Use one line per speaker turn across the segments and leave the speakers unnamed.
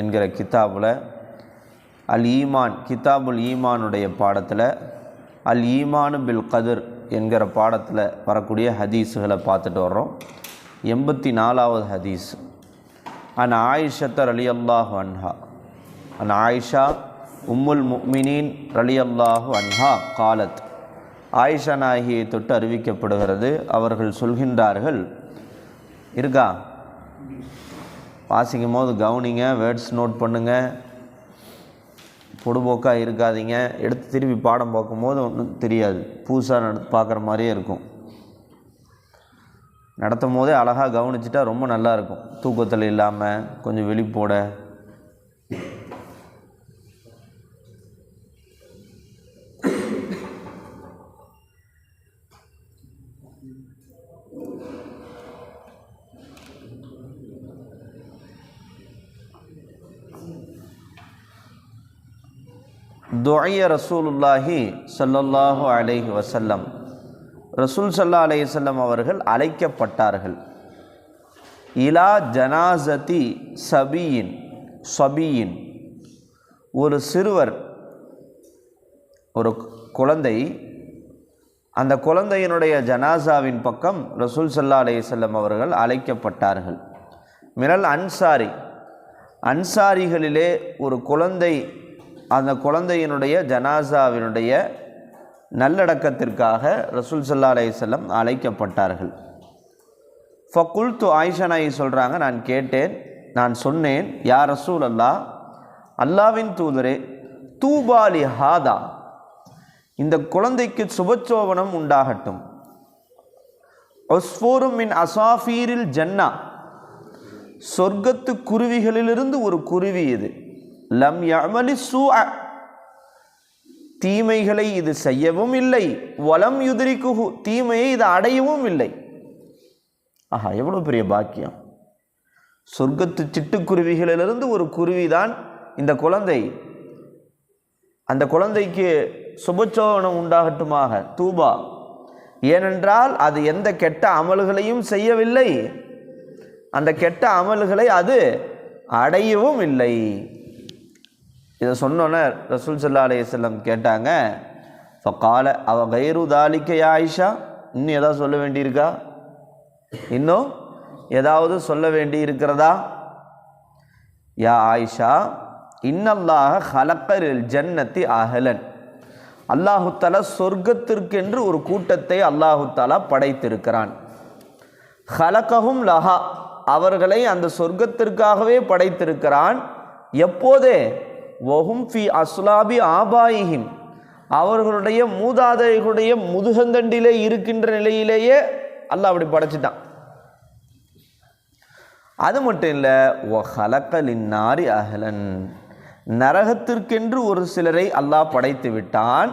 என்கிற கிதாபில் அல் ஈமான் கிதாபுல் ஈமானுடைய பாடத்தில் அல் ஈமானு பில் கதிர் என்கிற பாடத்தில் வரக்கூடிய ஹதீஸுகளை பார்த்துட்டு வர்றோம். எண்பத்தி நாலாவது ஹதீஸ். அன் ஆயிஷத்தர் அலி அல்லாஹு அன்ஹா. அன் ஆயிஷா உம்முல் முக்மினின் ரலி அல்லாஹு அன்ஹா காலத். ஆயிஷா நாயகியை தொட்டு அறிவிக்கப்படுகிறது. அவர்கள் சொல்கின்றார்கள் இருக்கா வாசிக்கும் போது கவனிங்க வேர்ட்ஸ் நோட் பண்ணுங்கள் பொடுபோக்காக இருக்காதீங்க. எடுத்து திருப்பி பாடம் பார்க்கும்போது ஒன்றும் தெரியாது. புதுசாக நட பார்க்குற மாதிரியே இருக்கும். நடத்தும் போதே அழகாக கவனிச்சிட்டா ரொம்ப நல்லாயிருக்கும் தூக்கத்தில் இல்லாமல் கொஞ்சம் வெளிப்போட. துஐய ரசூலுல்லாஹி சல்லல்லாஹு அலைஹி வசல்லம் ரசூல் சல்லா செல்லம் அவர்கள் அழைக்கப்பட்டார்கள். இலா ஜனாசதி சபியின் சபியின். ஒரு சிறுவர் ஒரு குழந்தை அந்த குழந்தையினுடைய ஜனாசாவின் பக்கம் ரசூல் சல்லா செல்லம் அவர்கள் அழைக்கப்பட்டார்கள். மிரல் அன்சாரி அன்சாரிகளிலே ஒரு குழந்தை அந்த குழந்தையினுடைய ஜனாசாவினுடைய நல்லடக்கத்திற்காக ரசூல் சல்லா அலையம் அழைக்கப்பட்டார்கள். ஃபக்குல்து ஆயிஷனாயி சொல்கிறாங்க நான் கேட்டேன் நான் சொன்னேன் யார் ரசூல் அல்லா அல்லாவின் தூதரே தூபாலி ஹாதா இந்த குழந்தைக்கு சுபச்சோபனம் உண்டாகட்டும். ஒஸ்ஃபோரும் மின் அசாஃபீரில் ஜன்னா சொர்க்கத்து குருவிகளிலிருந்து ஒரு குருவி இது. லம் யமலி சூஅ. தீமைகளை இது செய்யவும் இல்லை. வலம் யுதிரிக்குஹு தீமையை இது அடையவும் இல்லை. ஆஹா எவ்வளோ பெரிய பாக்கியம். சொர்க்கத்து சிட்டுக்குருவிகளிலிருந்து ஒரு குருவி தான் இந்த குழந்தை. அந்த குழந்தைக்கு சுபச்சோகனம் உண்டாகட்டுமாக தூபா. ஏனென்றால் அது எந்த கெட்ட அமல்களையும் செய்யவில்லை. அந்த கெட்ட அமல்களை அது அடையவும் இல்லை. இதை சொன்னோன்னே ரசூல் சல்லா அலையம் கேட்டாங்க இப்போ காலை அவ கைரு தாலிக்க ஆயிஷா இன்னும் ஏதாவது சொல்ல வேண்டியிருக்கா? இன்னும் ஏதாவது சொல்ல வேண்டி இருக்கிறதா யா ஆயிஷா இன்னல்லாக ஹலக்கரில் ஜன்னத்தி அகலன் அல்லாஹுத்தால சொர்க்கத்திற்கென்று ஒரு கூட்டத்தை அல்லாஹுத்தாலா படைத்திருக்கிறான். ஹலக்கஹும் லஹா. அவர்களை அந்த சொர்க்கத்திற்காகவே படைத்திருக்கிறான். எப்போதே ஒஹும் ஃபி அஸ்லாபி ஆபாயிஹிம். அவர்களுடைய மூதாதைகளுடைய முதுகந்தண்டிலே இருக்கின்ற நிலையிலேயே அல்லாஹ் அப்படி படைச்சிட்டான். அது மட்டும் இல்லை ஒ ஹலக்கலின்னாரி அகலன் நரகத்திற்கென்று ஒரு சிலரை அல்லாஹ் படைத்து விட்டான்.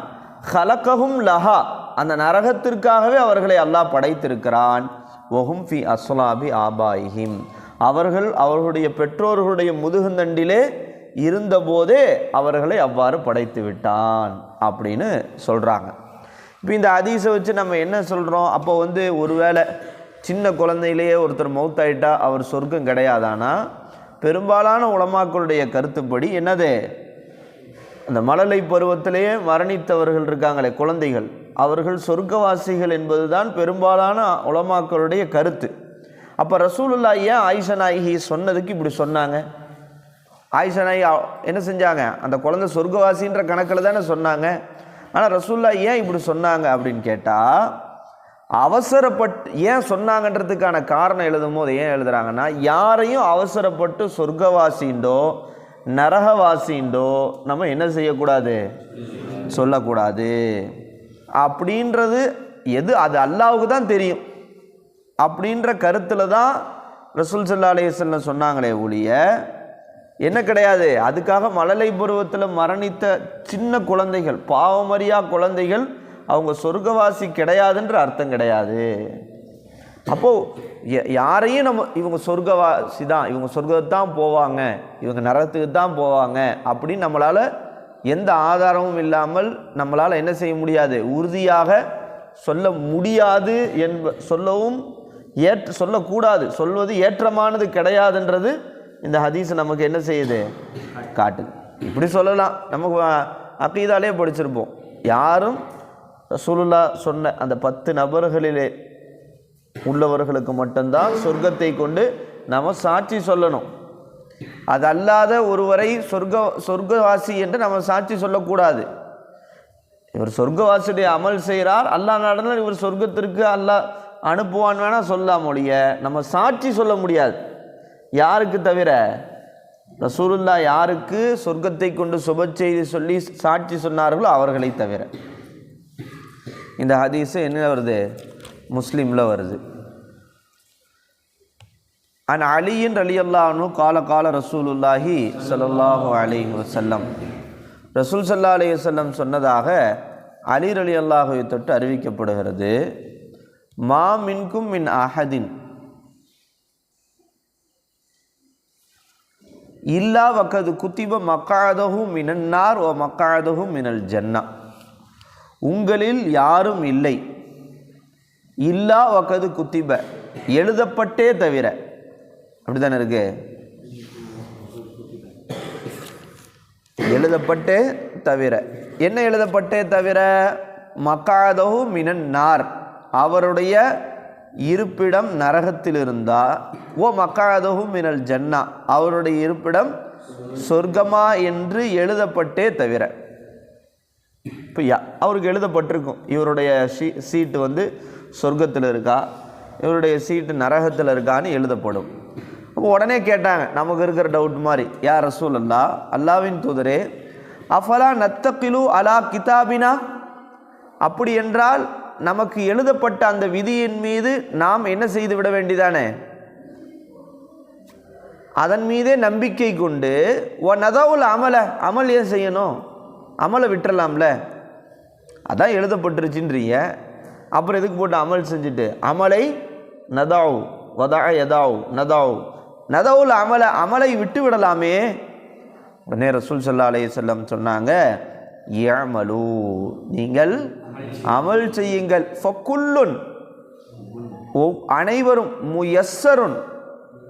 ஹலக்ககும் லஹா அந்த நரகத்திற்காகவே அவர்களை அல்லாஹ் படைத்திருக்கிறான். ஒஹும் ஃபி அஸ்லாபி ஆபாயிஹிம். அவர்கள் அவர்களுடைய பெற்றோர்களுடைய முதுகுந்தண்டிலே இருந்தபோதே அவர்களை அவ்வாறு படைத்து விட்டான் அப்படின்னு சொல்கிறாங்க இப்போ இந்த அதிசை வச்சு நம்ம என்ன சொல்கிறோம் அப்போ வந்து ஒருவேளை சின்ன குழந்தையிலேயே ஒருத்தர் மௌத்தாயிட்டா அவர் சொர்க்கம் கிடையாதானா? பெரும்பாலான உலமாக்களுடைய கருத்துப்படி என்னது? அந்த மழலை பருவத்திலேயே மரணித்தவர்கள் இருக்காங்களே குழந்தைகள். அவர்கள் சொர்க்கவாசிகள் என்பது தான் பெரும்பாலான உலமாக்களுடைய கருத்து. அப்போ ரசூலுல்லா ஏன் ஆயிஷ நாயகி சொன்னதுக்கு இப்படி சொன்னாங்க? ஆயிஷா என்ன செஞ்சாங்க? அந்த குழந்தை சொர்க்கவாசின்ற கணக்கில் தானே சொன்னாங்க. ஆனால் ரசூல்லா ஏன் இப்படி சொன்னாங்க அப்படின்னு கேட்டால் அவசரப்பட்டு ஏன் சொன்னாங்கன்றதுக்கான காரணம் எழுதும் போது ஏன் எழுதுகிறாங்கன்னா யாரையும் அவசரப்பட்டு சொர்க்கவாசின்றோ நரகவாசின்றோ நம்ம என்ன செய்யக்கூடாது? சொல்லக்கூடாது. அப்படின்றது எது? அது அல்லாவுக்கு தான் தெரியும். அப்படின்ற கருத்தில் தான் ரசூல் சல்லா அலையம் சொன்னாங்களே ஒழிய என்ன கிடையாது? அதுக்காக மழலை பருவத்தில் மரணித்த சின்ன குழந்தைகள் பாவமரியா குழந்தைகள் அவங்க சொர்க்கவாசி கிடையாதுன்ற அர்த்தம் கிடையாது. அப்போது யாரையும் நம்ம இவங்க சொர்க்கவாசி தான் இவங்க சொர்க்கத்துக்கு தான் போவாங்க இவங்க நரகத்துக்கு தான் போவாங்க அப்படின்னு நம்மளால் எந்த ஆதாரமும் இல்லாமல் நம்மளால் என்ன செய்ய முடியாது? உறுதியாக சொல்ல முடியாது என்ப சொல்லவும் ஏற்ற சொல்லக்கூடாது. சொல்வது ஏற்றமானது கிடையாதுன்றது இந்த ஹதீஸ் நமக்கு என்ன செய்யுது? காட்டு இப்படி சொல்லலாம். நமக்கு அக்கீதாலே படிச்சிருப்போம். யாரும் ரசூலுல்லா சொன்ன அந்த பத்து நபர்களிலே உள்ளவர்களுக்கு மட்டும்தான் சொர்க்கத்தை கொண்டு நம்ம சாட்சி சொல்லணும். அது அல்லாத ஒருவரை சொர்க்க சொர்க்கவாசி என்று நம்ம சாட்சி சொல்லக்கூடாது. இவர் சொர்க்கவாசியுடைய அமல் செய்கிறார் அல்லா நடந்தால் இவர் சொர்க்கத்திற்கு அல்லா அனுப்புவான் வேணால் சொல்லலாம் நம்ம சாட்சி சொல்ல முடியாது. யாருக்கு தவிர ரசூலுல்லா யாருக்கு சொர்க்கத்தை கொண்டு சுப செய்தி சொல்லி சாட்சி சொன்னார்களோ அவர்களை தவிர. இந்த ஹதீஸ் என்ன வருது? முஸ்லீமில் வருது. அன் அலியின் அலி அல்லாஹனு கால கால ரசூலுல்லாஹி ஸல்லல்லாஹு அலி வசல்லம் ரசூல் சல்லா அலி வல்லம் சொன்னதாக அலி அலி அல்லாஹுவை தொட்டு அறிவிக்கப்படுகிறது. மா மின்கும் மின் அஹதின் இல்லா வக்கது குத்திப மக்காதகும் மினன்னார் ஓ மக்காதகும் மினல் ஜன்னா. உங்களில் யாரும் இல்லை. இல்லா வக்கது குத்திப. எழுதப்பட்டே தவிர. அப்படிதானே இருக்கு? எழுதப்பட்டே தவிர. என்ன எழுதப்பட்டே தவிர? மக்காதஹு மினன்னார். அவருடைய இருப்பிடம் நரகத்தில் இருந்தா ஓ மக்காதகும் மினல் ஜன்னா அவருடைய இருப்பிடம் சொர்க்கமா என்று எழுதப்பட்டே தவிர. இப்போ அவருக்கு எழுதப்பட்டிருக்கும். இவருடைய ஷீ சீட்டு வந்து சொர்க்கத்தில் இருக்கா இவருடைய சீட்டு நரகத்தில் இருக்கான்னு எழுதப்படும். அப்போ உடனே கேட்டாங்க நமக்கு இருக்கிற டவுட் மாதிரி யார் ரசூல் அல்லா அல்லாவின் தூதரே அஃபலா நத்தகிலு அலா கிதாபினா? அப்படி என்றால் நமக்கு எழுதப்பட்ட அந்த விதியின் மீது நாம் என்ன செய்து விட வேண்டியதானே அதன் மீதே நம்பிக்கை கொண்டு ஒன் அதாவில் அமலை அமல் ஏன் செய்யணும்? அமலை விட்டுறலாம்ல. அதான் எழுதப்பட்டுருச்சுன்றீங்க. அப்புறம் எதுக்கு போட்டு அமல் செஞ்சுட்டு? அமலை நதாவ் வதா எதாவ் நதாவ். நதவுல் அமலை அமலை விட்டு விடலாமே உடனே ரசூல் சல்லா அலைஹி சொன்னாங்க ஏமலு நீங்கள் அமல் செய்யுங்கள். ஃபக்குல்லுன். ஒவ்- அனைவரும் முயஸ்ஸருன்.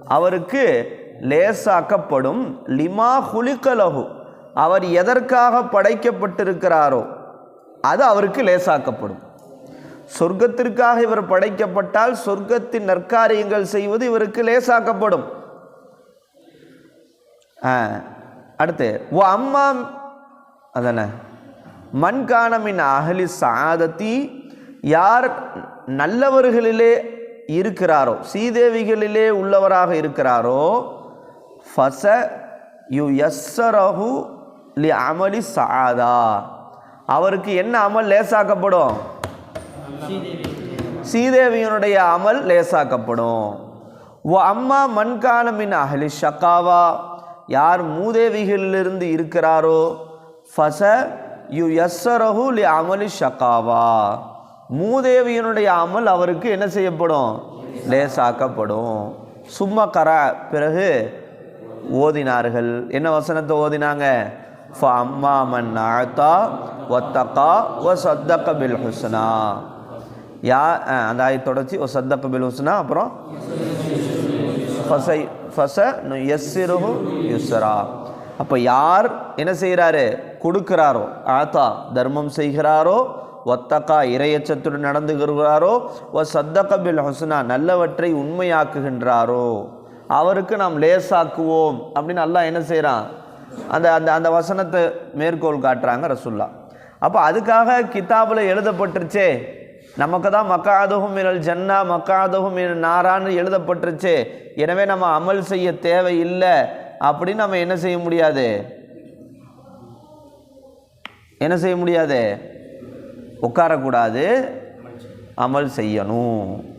அவருக்கு லேசாக்கப்படும். லிமா ஹுலிக்கலகு அவர் எதற்காக படைக்கப்பட்டிருக்கிறாரோ அது அவருக்கு லேசாக்கப்படும். சொர்க்கத்திற்காக இவர் படைக்கப்பட்டால் சொர்க்கத்தின் நற்காரியங்கள் செய்வது இவருக்கு லேசாக்கப்படும். ஆ, அடுத்து ஓ அம்மா அதானே மண்காணமின் அகலி சாதத்தி யார் நல்லவர்களிலே இருக்கிறாரோ சீதேவிகளிலே உள்ளவராக இருக்கிறாரோ ஃபச யு யஸ்ஸரஹு லி அமலி சாதா. அவருக்கு என்ன அமல் லேசாக்கப்படும்? சீதேவியனுடைய அமல் லேசாக்கப்படும். ஓ அம்மா மண்காலமின் அகலி ஷக்காவா யார் மூதேவிகளிலிருந்து இருக்கிறாரோ ஃபச யு யஸ்ஸரஹு லி அமலி ஷக்காவா மூதேவியனுடைய அமல் அவருக்கு என்ன செய்யப்படும்? லேசாக்கப்படும். சும்மா கரா பிறகு ஓதினார்கள். என்ன வசனத்தை ஓதினாங்க? அம்மா மன் ஆழ்த்தா ஒத்தக்கா ஒ சத்தக்க பில் ஹுஸ்னா யா அந்த ஆய் தொடர்ச்சி ஒ சத்தக்க பில் ஹுஸ்னா அப்புறம் ஃபசை ஃபச எஸ்ஸிருஹு யுஸ்ரா. அப்போ யார் என்ன செய்கிறாரு? கொடுக்கிறாரோ? ஆத்தா தர்மம் செய்கிறாரோ? ஒத்தக்கா இரையச்சத்துடன் நடந்துகிறாரோ? ஒ சத்தகபில் பில் நல்லவற்றை உண்மையாக்குகின்றாரோ? அவருக்கு நாம் லேசாக்குவோம். அப்படின்னு அல்லாஹ் என்ன செய்கிறான் அந்த அந்த அந்த வசனத்தை மேற்கோள் காட்டுறாங்க ரசுல்லா அப்போ அதுக்காக கிதாபில் எழுதப்பட்டுருச்சே. நமக்கு தான் மக்காதகும் மினல் ஜன்னா மக்காதகும் மினல் நாரான்னு எழுதப்பட்டுருச்சு. எனவே நம்ம அமல் செய்ய தேவையில்லை. அப்படின்னு நம்ம என்ன செய்ய முடியாது? என்ன செய்ய முடியாது? உட்காரக்கூடாது. அமல் செய்யணும்.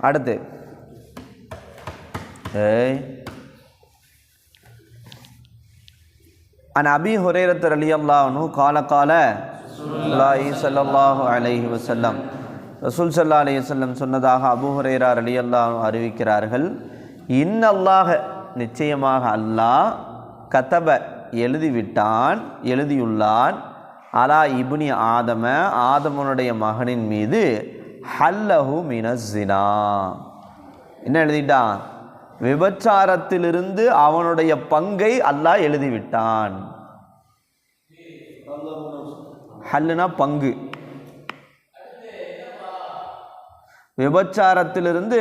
அடுத்து. ஏய். عن أبي هريرة رضي الله عنه قال قال الله صلى الله عليه وسلم ரசூல் சல்லா அலி வல்லம் சொன்னதாக அபு ஹுரேரா ரலி அல்லாஹ் அறிவிக்கிறார்கள் இன்னல்லாஹ நிச்சயமாக அல்லாஹ் கதப எழுதிவிட்டான் எழுதியுள்ளான் அலா இப்னி ஆதம ஆதமனுடைய மகனின் மீது ஹல்லஹு மினஸ்ஸினா என்ன எழுதிட்டான் விபச்சாரத்திலிருந்து அவனுடைய பங்கை அல்லாஹ் எழுதிவிட்டான். ஹல்லுனா பங்கு. விபச்சாரத்திலிருந்து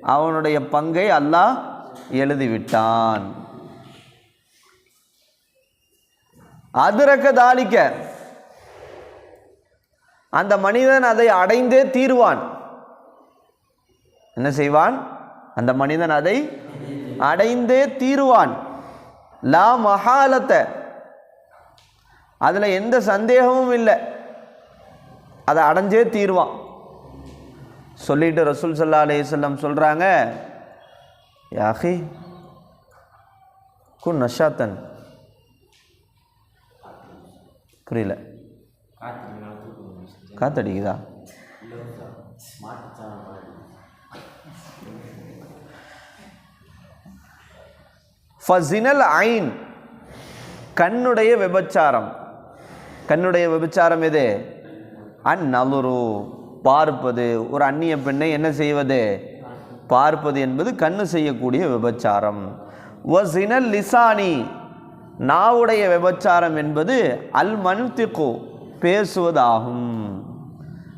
அவனுடைய பங்கை அல்லாஹ் எழுதிவிட்டான். அதிரக்க தாளிக்க அந்த மனிதன் அதை அடைந்தே தீருவான். என்ன செய்வான்? அந்த மனிதன் அதை அடைந்தே தீருவான். லா மகாலத்தை அதில் எந்த சந்தேகமும் இல்லை. அதை அடைஞ்சே தீருவான். சொல்லிட்டு ரசூல் சல்லா அலையம் சொல்கிறாங்க யாஹி குன் நஷாத்தன். புரியல. காத்தடிக்குதா? ஃபசினல் ஐன். கண்ணுடைய விபச்சாரம். கண்ணுடைய விபச்சாரம் எது? அந்நலுரு பார்ப்பது. ஒரு அந்நிய பெண்ணை என்ன செய்வது? பார்ப்பது என்பது கண்ணு செய்யக்கூடிய விபச்சாரம். வசினல் லிசானி. நாவுடைய விபச்சாரம் என்பது அல் மன்திகு. பேசுவதாகும்.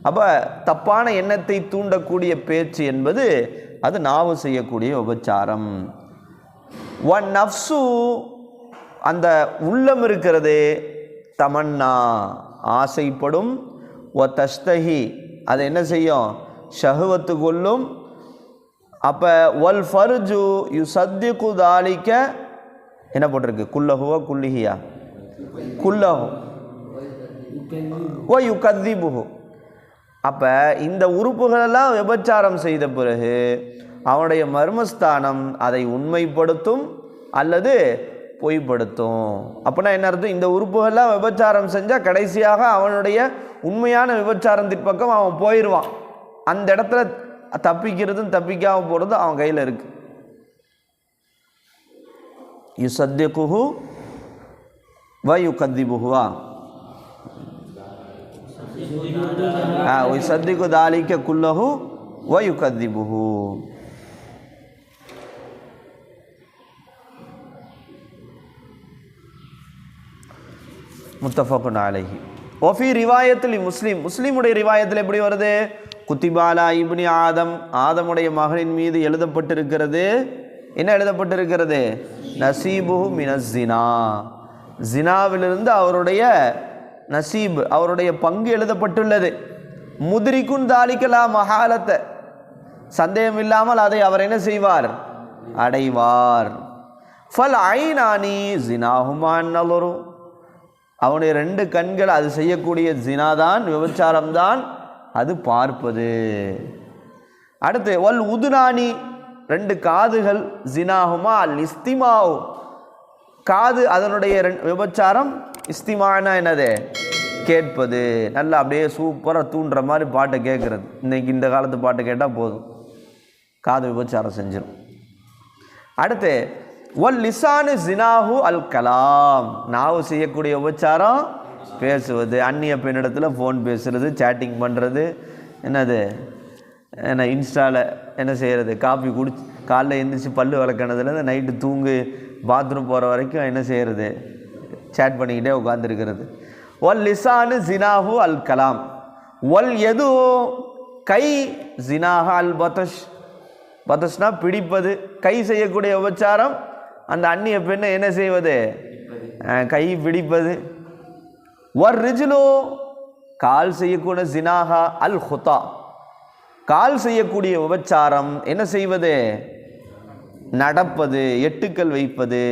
அப்போ தப்பான எண்ணத்தை தூண்டக்கூடிய பேச்சு என்பது அது நாவு செய்யக்கூடிய விபச்சாரம். ஒன் நஃப்சு அந்த உள்ளம் இருக்கிறது தமன்னா ஆசைப்படும். ஒ தஸ்தஹி அது என்ன செய்யும்? ஷஹுவத்து கொள்ளும். அப்போ ஒல் ஃபர்ஜு யு சத்திகு தாலிக்க என்ன போட்டிருக்கு? குல்லஹுவா குல்லிஹியா. குல்லஹு. ஓ யு கத்திபுஹு அப்போ இந்த உறுப்புகளெல்லாம் விபச்சாரம் செய்த பிறகு அவனுடைய மர்மஸ்தானம் அதை உண்மைப்படுத்தும் அல்லது பொய்ப்படுத்தும். அப்படின்னா என்ன அர்த்தம்? இந்த உறுப்புகள்லாம் விபச்சாரம் செஞ்சால் கடைசியாக அவனுடைய உண்மையான விபச்சாரத்தின் பக்கம் அவன் போயிடுவான் அந்த இடத்துல தப்பிக்கிறதும் தப்பிக்காமல் போகிறதும் அவன் கையில் இருக்கு. யு சத்தியகுஹு வ யு கத்திபுகுவா சத்திக்கு தாலிக்க குல்லஹு வ யு கத்திபுஹு முத்தஃபகுன் அலைஹி. ஒஃபி ரிவாயத்தில் முஸ்லீம். முஸ்லீமுடைய ரிவாயத்தில் எப்படி வருது? குத்திபாலா இப்னி ஆதம். ஆதமுடைய மகனின் மீது எழுதப்பட்டிருக்கிறது. என்ன எழுதப்பட்டிருக்கிறது? நசீபு மினஸ்ஸினா ஜினாவிலிருந்து அவருடைய நசீப் அவருடைய பங்கு எழுதப்பட்டுள்ளது. முதிரிக்குன் தாலிக்கலா மகாலத்தை சந்தேகம் இல்லாமல் அதை அவர் என்ன செய்வார்? அடைவார். ஃபல் ஐநானி ஜினாஹுமான் நலரும் அவனுடைய ரெண்டு கண்கள் அது செய்யக்கூடிய ஜினாதான் விபச்சாரம்தான். அது பார்ப்பது. அடுத்து ஒல் உதுனானி ரெண்டு காதுகள் ஜினாகுமா அல் இஸ்திமாவு. காது அதனுடைய ரெண் விபச்சாரம் இஸ்திமானா என்னது? கேட்பது. நல்லா அப்படியே சூப்பராக தூண்டுற மாதிரி பாட்டை கேட்குறது. இன்னைக்கு இந்த காலத்து பாட்டை கேட்டால் போதும். காது விபச்சாரம் செஞ்சிடும் அடுத்து ஒல் லிசானு ஜினாஹு அல் கலாம். நாவு செய்யக்கூடிய உபச்சாரம் பேசுவது. அந்நிய பெண்ணிடத்தில் ஃபோன் பேசுறது சேட்டிங் பண்ணுறது என்னது? என்ன இன்ஸ்டாவில் என்ன செய்கிறது காஃபி குடிச்சு காலைல எழுந்திரிச்சு பல்லு விளக்கினதுலேருந்து நைட்டு தூங்கு பாத்ரூம் போகிற வரைக்கும் என்ன செய்கிறது சேட் பண்ணிக்கிட்டே உட்காந்துருக்கிறது ஒல் லிசானு ஜினாஹு அல் கலாம். ஒல் எது? கை ஜினாஹா அல் பதஷ். பதஷ்னா பிடிப்பது. கை செய்யக்கூடிய உபச்சாரம் அந்த அந்நிய பெண்ணை என்ன செய்வது? கை பிடிப்பது ஒர் ரிஜிலோ கால் செய்யக்கூடிய ஜினாகா அல் ஹுதா கால் செய்யக்கூடிய உபச்சாரம் என்ன செய்வது? நடப்பது எட்டுக்கள் வைப்பது.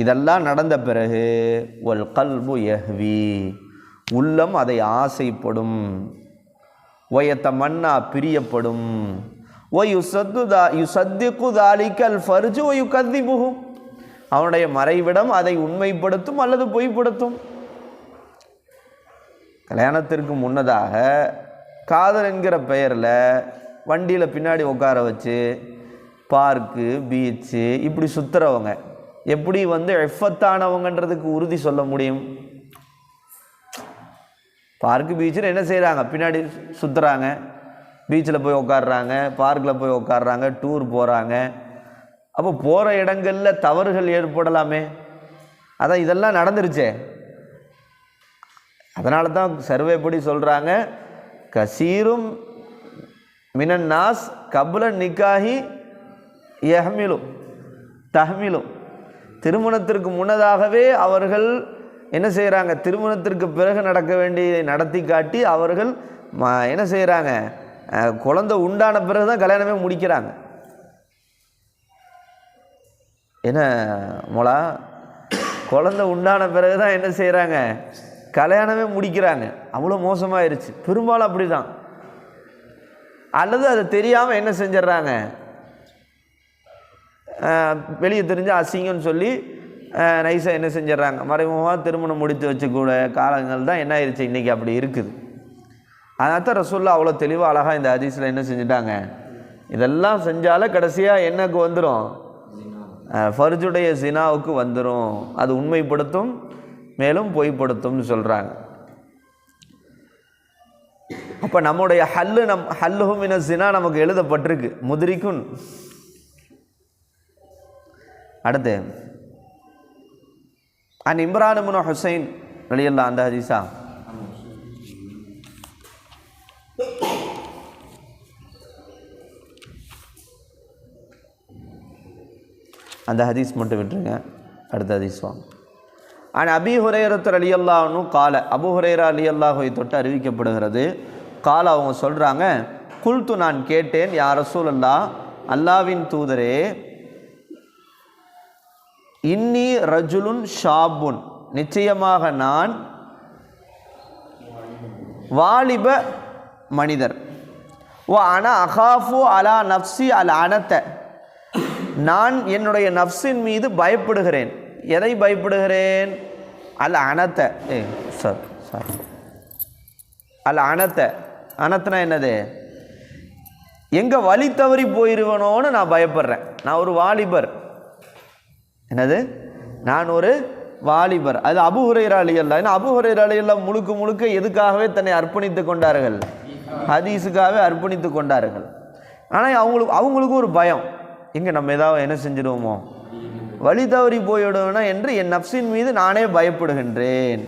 இதெல்லாம் நடந்த பிறகு ஒல் கல்பு எஹ்வி உள்ளம் அதை ஆசைப்படும். ஒயத்த மன்னா பிரியப்படும். ஒய் யுசத்துதா யுசத்திக்கு தாலிக்கல் ஃபர்ஜு ஒயு கத்திபுகும் அவனுடைய மறைவிடம் அதை உண்மைப்படுத்தும் அல்லது பொய்ப்படுத்தும். கல்யாணத்திற்கு முன்னதாக காதல் என்கிற பெயரில் வண்டியில் பின்னாடி உட்கார வச்சு பார்க்கு பீச்சு இப்படி சுற்றுறவங்க எப்படி வந்து எஃபத்தானவங்கன்றதுக்கு உறுதி சொல்ல முடியும்? பார்க்கு பீச்சில் என்ன செய்கிறாங்க பின்னாடி சுற்றுறாங்க பீச்சில் போய் உட்காடுறாங்க பார்க்கில் போய் உட்காடுறாங்க டூர் போகிறாங்க அப்போ போகிற இடங்களில் தவறுகள் ஏற்படலாமே. அதான் இதெல்லாம் நடந்துருச்சே. அதனால தான் சர்வே படி சொல்கிறாங்க கசீரும் மினன்னாஸ் கபுல நிக்காஹி எஹமிலும் தஹ்மிலும் திருமணத்திற்கு முன்னதாகவே அவர்கள் என்ன செய்கிறாங்க திருமணத்திற்கு பிறகு நடக்க வேண்டியதை நடத்தி காட்டி அவர்கள் ம- என்ன செய்கிறாங்க குழந்தை உண்டான பிறகு தான் கல்யாணமே முடிக்கிறாங்க. என்ன மொழா குழந்தை உண்டான பிறகு தான் என்ன செய்கிறாங்க கல்யாணமே முடிக்கிறாங்க. அவ்வளோ மோசமாயிருச்சு. பெரும்பாலும் அப்படி தான் அல்லது அது தெரியாமல் என்ன செஞ்சிட்றாங்க? வெளியே தெரிஞ்ச அசிங்கன்னு சொல்லி நைஸாக என்ன செஞ்சிட்றாங்க? மறைமுகமாக திருமணம் முடித்து வச்சக்கூட காலங்கள் தான் என்ன ஆயிடுச்சு இன்றைக்கி அப்படி இருக்குது. அதனால தான் ரசூல்லா அவ்வளோ தெளிவாக அழகாக இந்த ஹதீஸில் என்ன செஞ்சுட்டாங்க? இதெல்லாம் செஞ்சாலே கடைசியாக என்னக்கு வந்துடும் ஃபர்ஜுடைய ஜினாவுக்கு வந்துடும் அது உண்மைப்படுத்தும் மேலும் பொய்ப்படுத்தும்னு சொல்கிறாங்க அப்போ நம்முடைய ஹல்லு நம் ஹல்லுஹும் இன ஜினா நமக்கு எழுதப்பட்டிருக்கு. முதிரிக்குன் அடுத்து அன் இம்ரான் முன ஹுசைன் வெளியல்லா அந்த ஹதீஸா. அந்த ஹதீஸ் மட்டும் விட்டுருங்க. அடுத்த ஹதீஸ் வாங்க. ஆனால் அபி ஹுரேரத்தர் அலி அல்லாஹ்னு கால அபு ஹுரேரா அலி அல்லாஹை தொட்டு அறிவிக்கப்படுகிறது. கால அவங்க சொல்கிறாங்க குல்து நான் கேட்டேன் யார் ரசூல் அல்லா அல்லாவின் தூதரே இன்னி ரஜுலுன் ஷாபுன் நிச்சயமாக நான் வாலிப மனிதர். ஓ அன அகாஃபு அலா நப்சி அல் அனத்தை. நான் என்னுடைய நஃப்ஸின் மீது பயப்படுகிறேன். எதை பயப்படுகிறேன்? அல்ல அனத்தை. ஏ சார் சார் அல்ல அனத்தை. அனத்தனா என்னது? எங்கே வழி தவறி போயிடுவனோன்னு நான் பயப்படுறேன். நான் ஒரு வாலிபர். என்னது? நான் ஒரு வாலிபர். அது அபு ஹுரைரா ஏன்னா அபு ஹுரைரா முழுக்க முழுக்க எதுக்காகவே தன்னை அர்ப்பணித்து கொண்டார்கள்? ஹதீஸுக்காகவே அர்ப்பணித்து கொண்டார்கள். ஆனால் அவங்களுக்கு அவங்களுக்கும் ஒரு பயம். இங்கே நம்ம ஏதாவது என்ன செஞ்சிடுவோமோ? வழி தவறி போயிடுவேனா என்று என் நப்சின் மீது நானே பயப்படுகின்றேன்.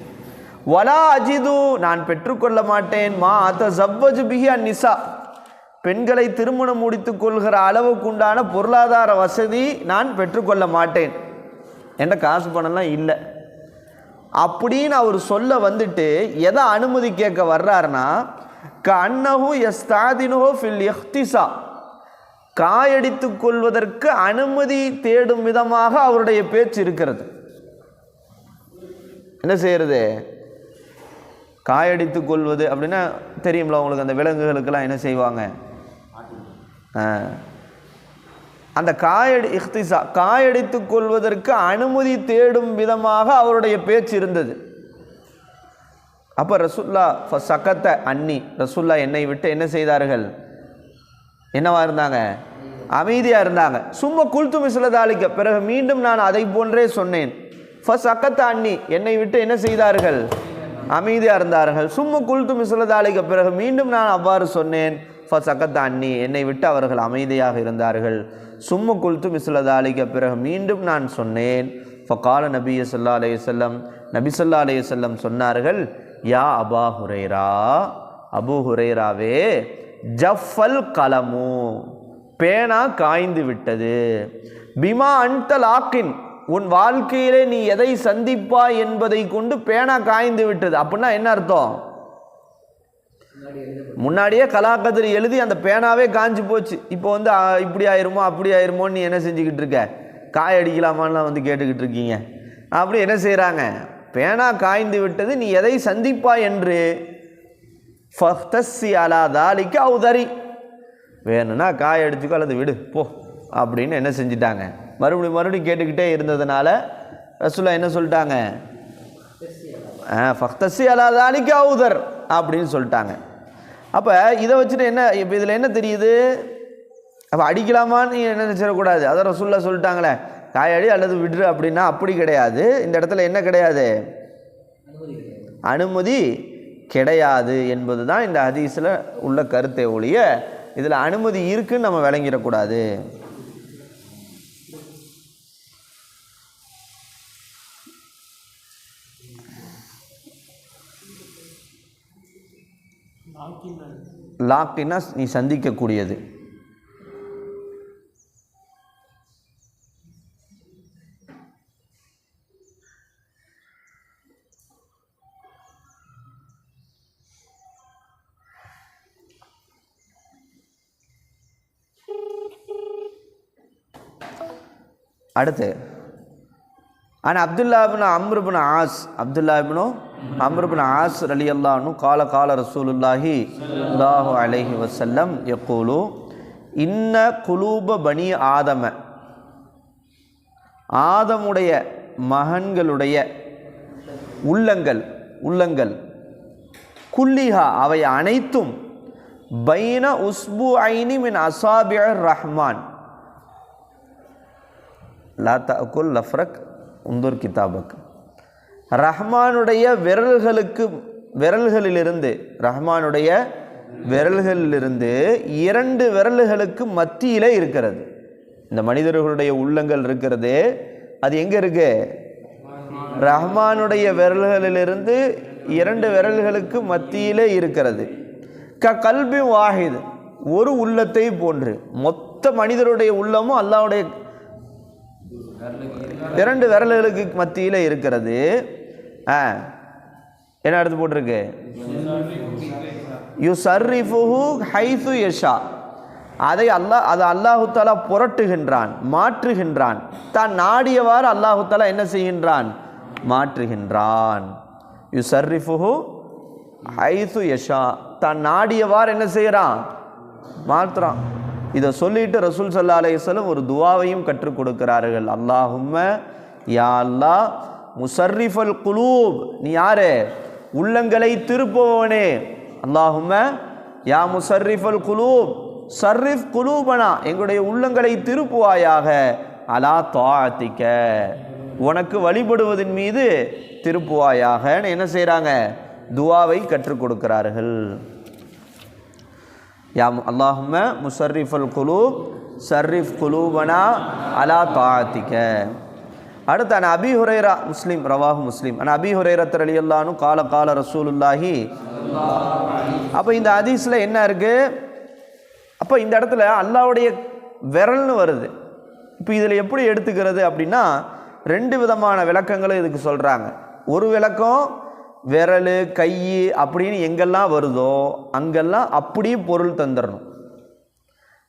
வலா அஜிது நான் பெற்றுக்கொள்ள மாட்டேன். மா அத்த சவ்வஜு பிஹி அன் நிசா. பெண்களை திருமணம் முடித்து கொள்கிற அளவுக்கு உண்டான பொருளாதார வசதி நான் பெற்றுக்கொள்ள மாட்டேன். என்ற காசு பணம்லாம் இல்லை. அப்படின்னு அவர் சொல்ல வந்துட்டு எதை அனுமதி கேட்க வர்றாருன்னா க அன்னஹு எஸ்தாதினுஹோ ஃபில் எஹ்திசா காயடித்து கொள்வதற்கு அனுமதி தேடும் விதமாக அவருடைய பேச்சு இருக்கிறது. என்ன செய்யறது? காயடித்து கொள்வது அப்படின்னா தெரியும்ல உங்களுக்கு அந்த விலங்குகளுக்கெல்லாம் என்ன செய்வாங்க? அந்த காயடி இஹ்திசா காயடித்து கொள்வதற்கு அனுமதி தேடும் விதமாக அவருடைய பேச்சு இருந்தது. அப்போ ரசுல்லா சக்கத்தை அன்னி ரசுல்லா என்னை விட்டு என்ன செய்தார்கள்? என்னவா இருந்தாங்க? அமைதியாக இருந்தாங்க. சும்மா குல்து மிசிலதாளிக்க பிறகு மீண்டும் நான் அதை போன்றே சொன்னேன். ஃபஸ்ட் அக்கத்த அண்ணி என்னை விட்டு என்ன செய்தார்கள்? அமைதியாக இருந்தார்கள். சும்மா குல்து மிசிலதாளிக்க பிறகு மீண்டும் நான் அவ்வாறு சொன்னேன். ஃபஸ்ட் அக்கத்த அண்ணி என்னை விட்டு அவர்கள் அமைதியாக இருந்தார்கள். சும்மா குல்து மிசிலதாளிக்க பிறகு மீண்டும் நான் சொன்னேன். ஃபகால நபி சொல்லா அலைய செல்லம் நபி சொல்லா அலைய செல்லம் சொன்னார்கள் யா அபா ஹுரேரா அபு ஹுரேராவே ஜஃபல் கலமு. பேனா காய்ந்து விட்டது. பிமா அன்தல் ஆக்கின் உன் வாழ்க்கையிலே நீ எதை சந்திப்பாய் என்பதை கொண்டு பேனா காய்ந்து விட்டது. அப்படின்னா என்ன அர்த்தம்? முன்னாடியே கலாக்கதிரி எழுதி அந்த பேனாவே காஞ்சி போச்சு. இப்போ வந்து இப்படி ஆயிருமோ அப்படி ஆயிருமோன்னு நீ என்ன செஞ்சுக்கிட்டு இருக்க? காய் அடிக்கலாமான்லாம் வந்து கேட்டுக்கிட்டு இருக்கீங்க. அப்படி என்ன செய்கிறாங்க பேனா காய்ந்து விட்டது நீ எதை சந்திப்பாய் என்று ஃபஹ்தஸ்ஸி அலா தாலிக்கு அவுதரி. வேணும்னா காய அடிச்சுக்கோ அல்லது விடு போ அப்படின்னு என்ன செஞ்சிட்டாங்க. மறுபடியும் மறுபடியும் கேட்டுக்கிட்டே இருந்ததுனால ரசுல்லா என்ன சொல்லிட்டாங்க? ஃபக்தசி அலா தாலிக்கு அவுதர் அப்படின்னு சொல்லிட்டாங்க. அப்போ இதை வச்சுட்டு என்ன இப்போ இதில் என்ன தெரியுது? அப்போ அடிக்கலாமான்னு என்ன நினச்சிடக்கூடாது. அதை ரசூல்லா சொல்லிட்டாங்களே. காயடி அல்லது விடுறு அப்படின்னா அப்படி கிடையாது. இந்த இடத்துல என்ன கிடையாது? அனுமதி கிடையாது என்பது தான் இந்த ஹதீஸில் உள்ள கருத்தை ஒழிய இதில் அனுமதி இருக்குன்னு நம்ம விளங்கிடக்கூடாது. லாக்கின்னா நீ சந்திக்கக்கூடியது. அடுத்து ஆனால் அப்துல்லாபின் அம்ருபின் ஆஸ் அப்துல்லா அம்ருபின் ஆஸ் அலி அல்லாஹ்னு கால கால ரசூலுல்லாஹி அல்லாஹு அலஹி வசல்லம் எக்கூலு இன்ன குலூப பனி ஆதம ஆதமுடைய மகன்களுடைய உள்ளங்கள் உள்ளங்கள் குல்லிஹா அவை அனைத்தும் பைன உஸ்பு ஐனி மின் அசாபியர் ரஹ்மான் லா தாக்குல் லஃப்ரக் உந்தூர் கிதாபக் ரஹ்மானுடைய விரல்களுக்கு விரல்களிலிருந்து ரஹ்மானுடைய விரல்களிலிருந்து இரண்டு விரல்களுக்கு மத்தியிலே இருக்கிறது. இந்த மனிதர்களுடைய உள்ளங்கள் இருக்கிறது. அது எங்கே இருக்கு? ரஹ்மானுடைய விரல்களிலிருந்து இரண்டு விரல்களுக்கு மத்தியிலே இருக்கிறது. க கல்வி வாஹித் ஒரு உள்ளத்தை போன்று மொத்த மனிதருடைய உள்ளமும் அல்லாவுடைய இரண்டு விரல்களுக்கு மத்தியில் இருக்கிறது. ஆ என்ன எடுத்து போட்டிருக்கு? யு சர்ரிஃபுஹு ஹைசு யஷா. அதை அல்லாஹ் அதை அல்லாஹுத்தாலா புரட்டுகின்றான் மாற்றுகின்றான். தான் நாடியவாறு அல்லாஹுத்தாலா என்ன செய்கின்றான்? மாற்றுகின்றான். யு சர்ரிஃபுஹு ஹைசு யஷா. தான் நாடியவாறு என்ன செய்கிறான்? மாற்றுறான். இதை சொல்லிட்டு ரசூல் சல்லா அலையம் ஒரு துவாவையும் கற்றுக் கொடுக்கிறார்கள். அல்லாஹும்ம யா அல்லா முசர்ரிஃபல் குலூப். நீ யாரு? உள்ளங்களை திருப்புவனே அல்லாஹும்ம யா முசர்ரிஃபல் குலூப். சர்ரிஃப் குலூபனா எங்களுடைய உள்ளங்களை திருப்புவாயாக. அலா தாத்திக்க உனக்கு வழிபடுவதன் மீது திருப்புவாயாகன்னு என்ன செய்கிறாங்க துவாவை கற்றுக் கொடுக்கிறார்கள். யா அல்லாஹும்ம அல் குலூப் சர்ரிஃப் குலூபனா அலா தாத்திக்க அடுத்து an Abhi Hurairah Muslim ரவாஹு Muslim. An அபி ஹுரைரத் அலி அல்லானு கால கால ரசூலுல்லாஹி. அப்போ இந்த ஹதீஸில் என்ன இருக்குது அப்போ இந்த இடத்துல அல்லாவுடைய விரல்னு வருது. இப்போ இதில் எப்படி எடுத்துக்கிறது அப்படின்னா ரெண்டு விதமான விளக்கங்களும் இதுக்கு சொல்கிறாங்க ஒரு விளக்கம் விரல் கை அப்படின்னு எங்கெல்லாம் வருதோ அங்கெல்லாம் அப்படியே பொருள் தந்துடணும்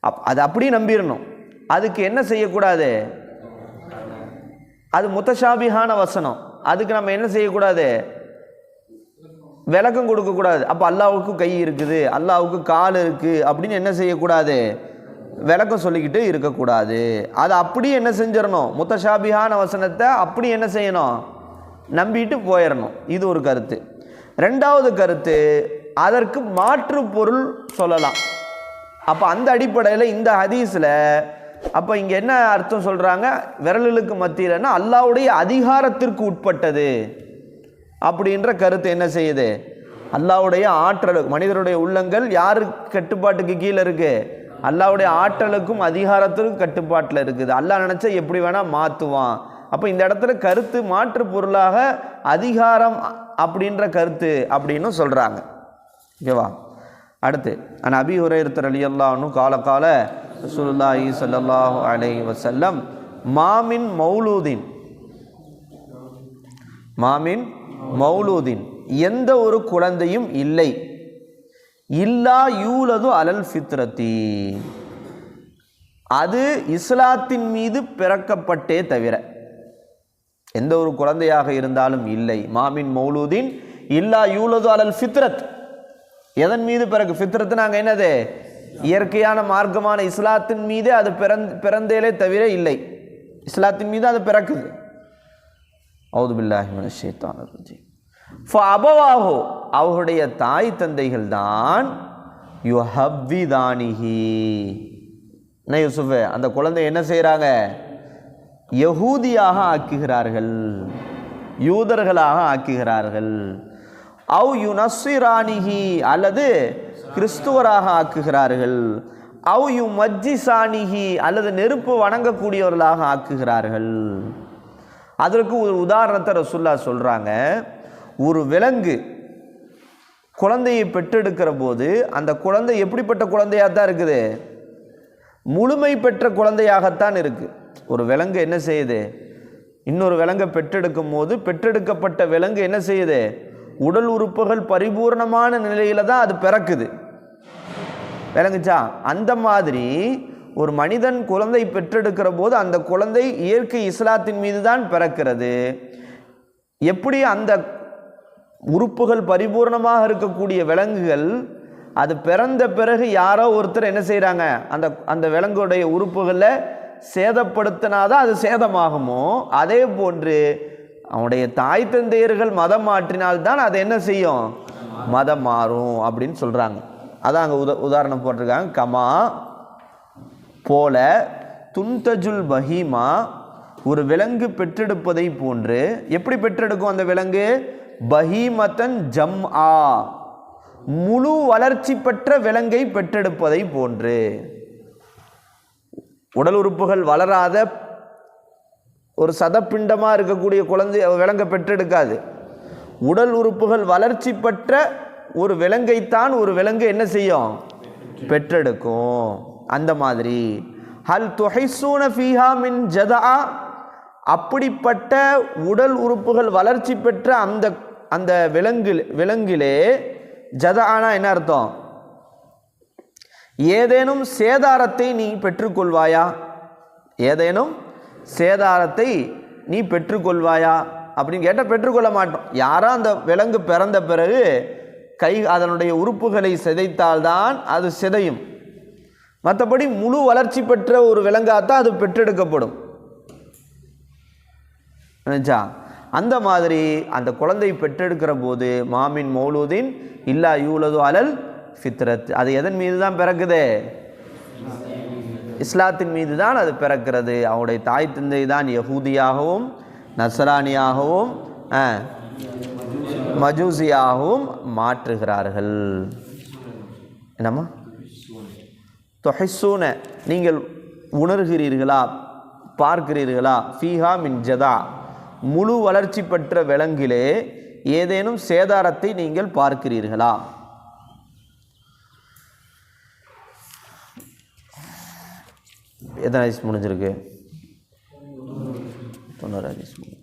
அப் அது அப்படியே நம்பிடணும் அதுக்கு என்ன செய்யக்கூடாது? அது முத்தஷாபிகான வசனம். அதுக்கு நம்ம என்ன செய்யக்கூடாது? விளக்கம் கொடுக்கக்கூடாது. அப்போ அல்லாவுக்கு கை இருக்குது அல்லாவுக்கு கால் இருக்குது அப்படின்னு என்ன செய்யக்கூடாது? விளக்கம் சொல்லிக்கிட்டு இருக்கக்கூடாது. அதை அப்படி என்ன செஞ்சிடணும் முத்தஷாபிகான வசனத்தை அப்படி என்ன செய்யணும்? நம்பிட்டு போயிடணும் இது ஒரு கருத்து. ரெண்டாவது கருத்து அதற்கு மாற்று பொருள் சொல்லலாம். அப்போ அந்த அடிப்படையில் இந்த ஹதீஸில் அப்போ இங்கே என்ன அர்த்தம் சொல்கிறாங்க விரல்களுக்கு மத்தியில்னா அல்லாவுடைய அதிகாரத்திற்கு உட்பட்டது அப்படின்ற கருத்து என்ன செய்யுது? அல்லாவுடைய ஆற்றல் மனிதருடைய உள்ளங்கள் யார் கட்டுப்பாட்டுக்கு கீழே இருக்குது அல்லாவுடைய ஆற்றலுக்கும் அதிகாரத்திற்கும் கட்டுப்பாட்டில் இருக்குது. அல்லாஹ் நினச்சா எப்படி வேணால் மாற்றுவான் அப்போ இந்த இடத்துல கருத்து மாற்று பொருளாக அதிகாரம் அப்படின்ற கருத்து அப்படின்னு சொல்கிறாங்க ஓகேவா? அடுத்து அன் அபி ஹுரைரத்தர் அலி அல்லாஹ்னு கால கால ரசூலுல்லாஹி ஸல்லல்லாஹு அலை வசல்லம் மாமின் மௌலூதீன் மாமின் மௌலூதீன் எந்த ஒரு குழந்தையும் இல்லை. இல்லா யூலது அலல் ஃபித்ரத்தி. அது இஸ்லாத்தின் மீது பிறக்கப்பட்டே தவிர எந்த ஒரு குழந்தையாக இருந்தாலும் இல்லை. மாமின் மௌலூதீன் இல்லா யூலது அலல் ஃபித்ரத். எதன் மீது பிறகு? ஃபித்ரத்து நாங்கள் என்னது? இயற்கையான மார்க்கமான இஸ்லாத்தின் மீது அது பிறந் பிறந்தேலே தவிர இல்லை. இஸ்லாத்தின் மீது அது பிறக்குது. அவுது பில்லாஹிமன ஷேத்தான் அபவாஹோ அவருடைய தாய் தந்தைகள் தான் யுஹவ்விதானிஹி. என்ன யூசுஃபு? அந்த குழந்தை என்ன செய்கிறாங்க யகூதியாக ஆக்குகிறார்கள் யூதர்களாக ஆக்குகிறார்கள். அவ் யுனஸ்ஸிரானிஹி அல்லது கிறிஸ்துவராக ஆக்குகிறார்கள். அவ் யு மஜ்ஜிசாணிகி அல்லது நெருப்பு வணங்கக்கூடியவர்களாக ஆக்குகிறார்கள். அதற்கு ஒரு உதாரணத்தை ரசுல்லா சொல்கிறாங்க ஒரு விலங்கு குழந்தையை பெற்றெடுக்கிற போது அந்த குழந்தை எப்படிப்பட்ட குழந்தையாக தான் இருக்குது? முழுமை பெற்ற குழந்தையாகத்தான் இருக்குது ஒரு விலங்கு என்ன செய்யுது? இன்னொரு விலங்கை பெற்றெடுக்கும் போது பெற்றெடுக்கப்பட்ட விலங்கு என்ன செய்யுது? உடல் உறுப்புகள் பரிபூர்ணமான நிலையில தான் அது பிறக்குது. விளங்குச்சா? அந்த மாதிரி ஒரு மனிதன் குழந்தை பெற்றெடுக்கிற போது அந்த குழந்தை இயற்கை இஸ்லாத்தின் மீது தான் பிறக்கிறது. எப்படி அந்த உறுப்புகள் பரிபூர்ணமாக இருக்கக்கூடிய விலங்குகள் அது பிறந்த பிறகு யாரோ ஒருத்தர் என்ன செய்கிறாங்க அந்த அந்த விலங்குடைய உறுப்புகளை சேதப்படுத்தினாதான் அது சேதமாகுமோ? அதே போன்று அவனுடைய தாய் தந்தையர்கள் மதம் மாற்றினால்தான் அது என்ன செய்யும்? மதம் மாறும் அப்படின்னு சொல்கிறாங்க அதான் அங்கே உத உதாரணம் போட்டிருக்காங்க. கமா போல துன்தஜுல் பஹீமா ஒரு விலங்கு பெற்றெடுப்பதை போன்று எப்படி பெற்றெடுக்கும் அந்த விலங்கு? பஹீமத்தன் ஜம் ஆ முழு வளர்ச்சி பெற்ற விலங்கை பெற்றெடுப்பதை போன்று. உடல் உறுப்புகள் வளராத ஒரு சதப்பிண்டமாக இருக்கக்கூடிய குழந்தை விலங்கை பெற்றெடுக்காது. உடல் உறுப்புகள் வளர்ச்சி பெற்ற ஒரு விலங்கைத்தான் ஒரு விலங்கு என்ன செய்யும்? பெற்றெடுக்கும். அந்த மாதிரி. ஹல் துஹைசூன ஃபீஹா மின் ஜதா. அப்படிப்பட்ட உடல் உறுப்புகள் வளர்ச்சி பெற்ற அந்த அந்த விலங்கு விலங்கிலே ஜதானா என்ன அர்த்தம்? ஏதேனும் சேதாரத்தை நீ பெற்றுக்கொள்வாயா? ஏதேனும் சேதாரத்தை நீ பெற்றுக்கொள்வாயா? அப்படின்னு கேட்டால் பெற்றுக்கொள்ள மாட்டோம். யாரோ அந்த விலங்கு பிறந்த பிறகு கை அதனுடைய உறுப்புகளை சிதைத்தால்தான் அது சிதையும். மற்றபடி முழு வளர்ச்சி பெற்ற ஒரு விலங்காகத்தான் அது பெற்றெடுக்கப்படும். நினச்சா? அந்த மாதிரி அந்த குழந்தை பெற்றெடுக்கிற போது மாமின் மௌலூதின் இல்லா யூலது அலல் ஃபித்ரத். அது எதன் மீது தான் பிறக்குது? இஸ்லாத்தின் மீது தான் அது பிறக்கிறது. அவருடைய தாய் தந்தை தான் யகூதியாகவும் நசரானியாகவும் மஜூசியாகவும் மாற்றுகிறார்கள். என்னம்மா? தொஹைசூன. நீங்கள் உணர்கிறீர்களா? பார்க்கிறீர்களா? ஃபீஹா மின் ஜதா. முழு வளர்ச்சி பெற்ற விலங்கிலே ஏதேனும் சேதாரத்தை நீங்கள் பார்க்கிறீர்களா? எத்தனை ஹதீஸ் முடிஞ்சிருக்கு? தொண்ணூறு ஹதீஸ் முடிஞ்சு